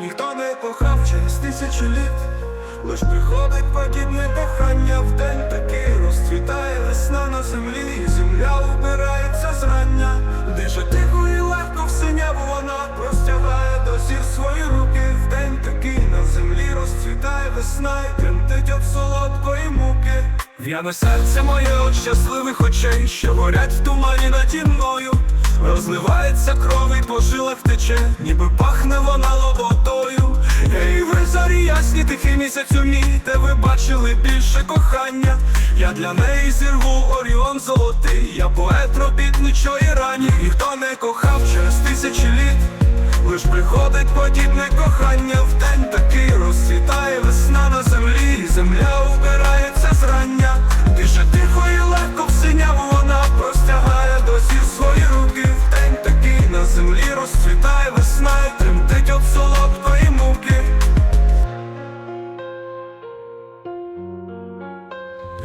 ніхто не кохав через тисячі літ. Лиш приходить подібне кохання в день такий розцвітає весна на землі, і земля убирається зрання. Дише тихо і легко в синяву вона простягає до зір свої руки. В день такий на землі розцвітає весна і тремтить від солодкої муки. В'яне серце моє от щасливих очей, що горять в тумані наді мною. Розливається кров і по жилах тече, ніби пахне вона лоботою. Зорі ясні, тихий місяць у мій, де ви бачили більше кохання. Я для неї зірву оріон золотий, я поет робітничої рані. Ніхто не кохав через тисячі літ. Лиш приходить подібне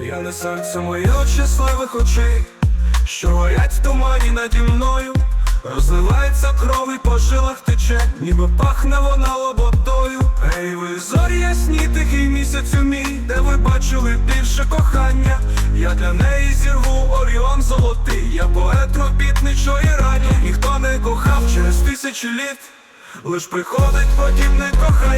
П'яне серце моє от щасливих очей, що горять в тумані наді мною. Розливається кров і по жилах тече, ніби пахне вона лоботою. Ей, ви зорі ясні, тихий місяць у мій, де ви бачили більше кохання. Я для неї зірву оріон золотий, я поет робітничої рані. Ніхто не кохав через тисячі літ. Лиш приходить подібне кохання